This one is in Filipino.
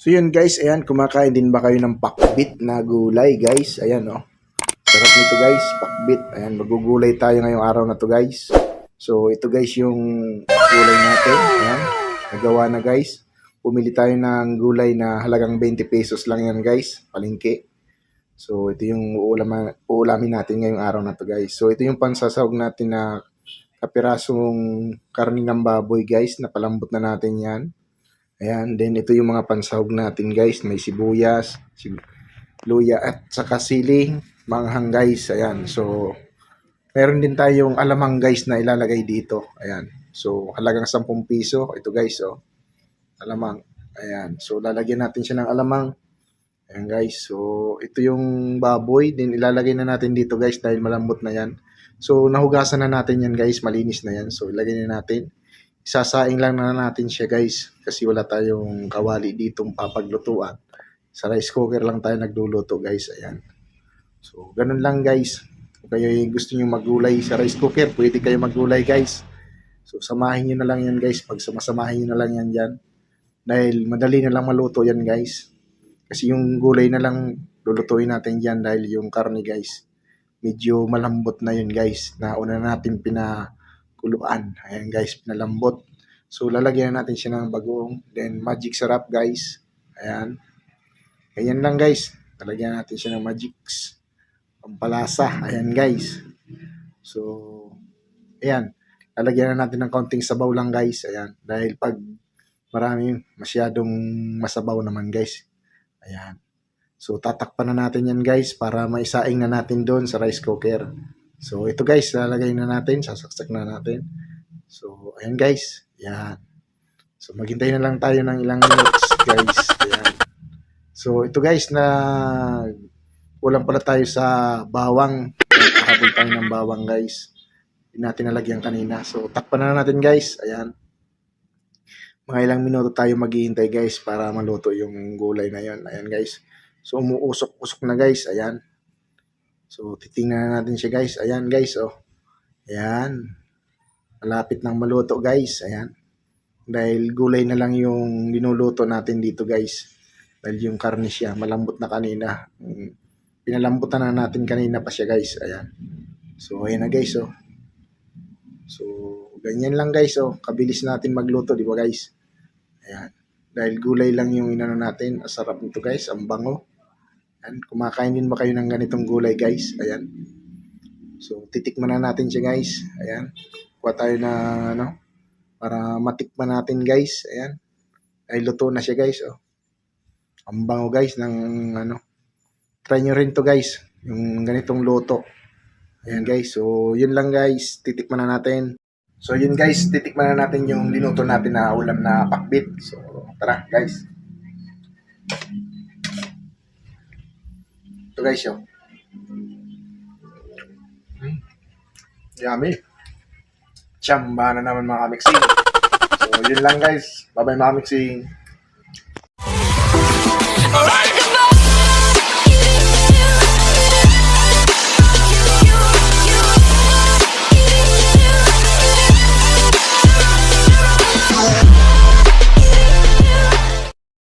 So yun guys, ayan, kumakain din ba kayo ng pakbit na gulay guys? Ayan oh. Sarap nito guys, pakbit. Ayan, magugulay tayo ngayong araw na to guys. So ito guys yung gulay natin. Ayan, nagawa na guys. Pumili tayo ng gulay na halagang 20 pesos lang yan guys, palengke. So ito yung uulaman, uulamin natin ngayong araw na to guys. So ito yung pansasahog natin na kapirasong karni ng baboy guys, napalambot na natin yan. Ayan, then ito yung mga pansahog natin guys. May sibuyas, sib- luya at saka siling, manghang guys. Ayan, so meron din tayong alamang guys na ilalagay dito. Ayan, so halagang 10 piso. Ito guys, oh. Alamang. Ayan, so lalagyan natin siya ng alamang. Ayan guys, so ito yung baboy. Then ilalagay na natin dito guys dahil malambot na yan. So nahugasan na natin yan guys, malinis na yan. So ilagay na natin sasaing lang na natin siya guys kasi wala tayong kawali ditong papaglutuan. Sa rice cooker lang tayo nagluluto guys. Ayan. So, ganun lang guys. Kung kayo gusto nyo maggulay sa rice cooker, pwede kayo maggulay guys. So, samahin nyo na lang yan guys. Pag sumasamahin nyo na lang yan dyan. Dahil madali na lang maluto yan guys. Kasi yung gulay na lang lulutuin natin dyan dahil yung karne guys. Medyo malambot na yun guys. Na una natin pina kuluan. Ayan guys, pinalambot. So lalagyan natin siya ng bagoong. Then magic sarap guys. Ayan. Ganyan lang guys. Lalagyan natin siya ng magics. Pampalasa. Ayan guys. So, ayan. Lalagyan na natin ng kaunting sabaw lang guys. Ayan. Dahil pag marami, masyadong masabaw naman guys. Ayan. So, tatakpan na natin yan guys para maisaing na natin doon sa rice cooker. So, ito guys, lalagay na natin, sasaksak na natin. So, ayan guys, yan. So, maghintay na lang tayo ng ilang minutes, guys. Ayan. So, ito guys, na kulang pala tayo sa bawang. Nakahabol tayo ng bawang, guys. Hindi natin nalagyan kanina. So, takpan na natin, guys. Ayan. Mga ilang minuto tayo maghihintay, guys, para maluto yung gulay na yon. Ayan, guys. So, umuusok-usok na, guys. Ayan. So, titingnan na natin siya guys. Ayan guys, oh. Ayan. Malapit nang maluto guys. Ayan. Dahil gulay na lang yung linuluto natin dito guys. Dahil yung karne siya, malambot na kanina. Mm, Pinalambutan na natin kanina pa siya guys. Ayan. So, ayan na guys, oh. So, ganyan lang guys, oh. Kabilis natin magluto, di ba guys? Ayan. Dahil gulay lang yung inano natin. Ang sarap nito guys, ang bango. Ayan, kumakain din ba kayo ng ganitong gulay guys? Ayan. So, titikman na natin siya guys. Ayan. Kuha tayo na ano, para matikman natin guys. Ayan. Ay, luto na siya guys. Oh. Ang bango guys ng ano. Try nyo rin to guys. Yung ganitong luto. Ayan guys. So, yun lang guys. Titikman na natin. So, yun guys. Titikman na natin yung linuto natin na ulam na pakbit. So, tara guys. Ito guys yun. Mm. Yummy. Chamba na naman mga mixing. So, yun lang guys. Bye-bye mga mixing.